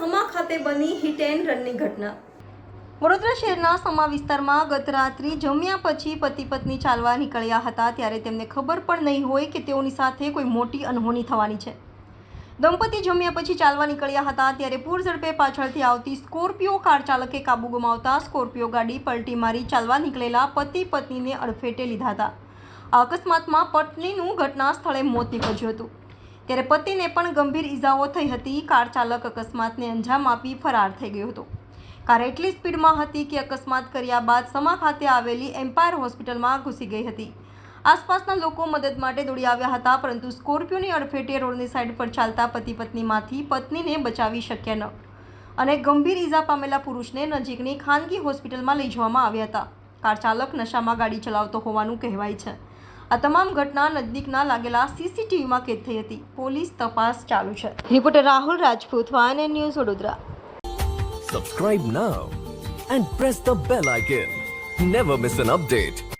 સમા ખાતે બની hit and રનની ઘટના. વડોદરા શહેરના સમા વિસ્તારમાં ગત રાત્રિ જમ્યા પછી પતિ પત્ની ચાલવા નીકળ્યા હતા ત્યારે તેમને ખબર પણ નહીં હોય કે તેઓની સાથે કોઈ મોટી અનહોની થવાની છે. દંપતી જમ્યા પછી ચાલવા નીકળ્યા હતા ત્યારે પૂર ઝડપે પાછળથી આવતી સ્કોર્પિયો કાર ચાલકે કાબુ ગુમાવતા સ્કોર્પિયો ગાડી પલટી મારી ચાલવા નીકળેલા પતિ પત્નીને અડફેટે લીધા હતા. આ અકસ્માતમાં પત્નીનું ઘટના સ્થળે મોત નીપજ્યું હતું. ત્યારે પતિને પણ ગંભીર ઈજાઓ થઈ હતી. કાર ચાલક અકસ્માતને અંજામ આપી ફરાર થઈ ગયો હતો. કાર એટલી સ્પીડમાં હતી કે અકસ્માત કર્યા બાદ સમા ખાતે આવેલી એમ્પાયર હોસ્પિટલમાં ઘૂસી ગઈ હતી. આસપાસના લોકો મદદ માટે દોડી આવ્યા હતા, પરંતુ સ્કોર્પિયોની અડફેટે રોડની સાઈડ પર ચાલતા પતિ પત્નીમાંથી પત્નીને બચાવી શક્યા ન અને ગંભીર ઈજા પામેલા પુરુષને નજીકની ખાનગી હોસ્પિટલમાં લઈ જવામાં આવ્યા હતા. કાર ચાલક નશામાં ગાડી ચલાવતો હોવાનું કહેવાય છે. આ તમામ ઘટના નજદીકના લાગેલા સીસીટીવીમાં કેદ થઈ હતી. પોલીસ તપાસ ચાલુ છે. Reporter Rahul Rajput van news Vadodara. Subscribe now and press the bell icon never miss an update.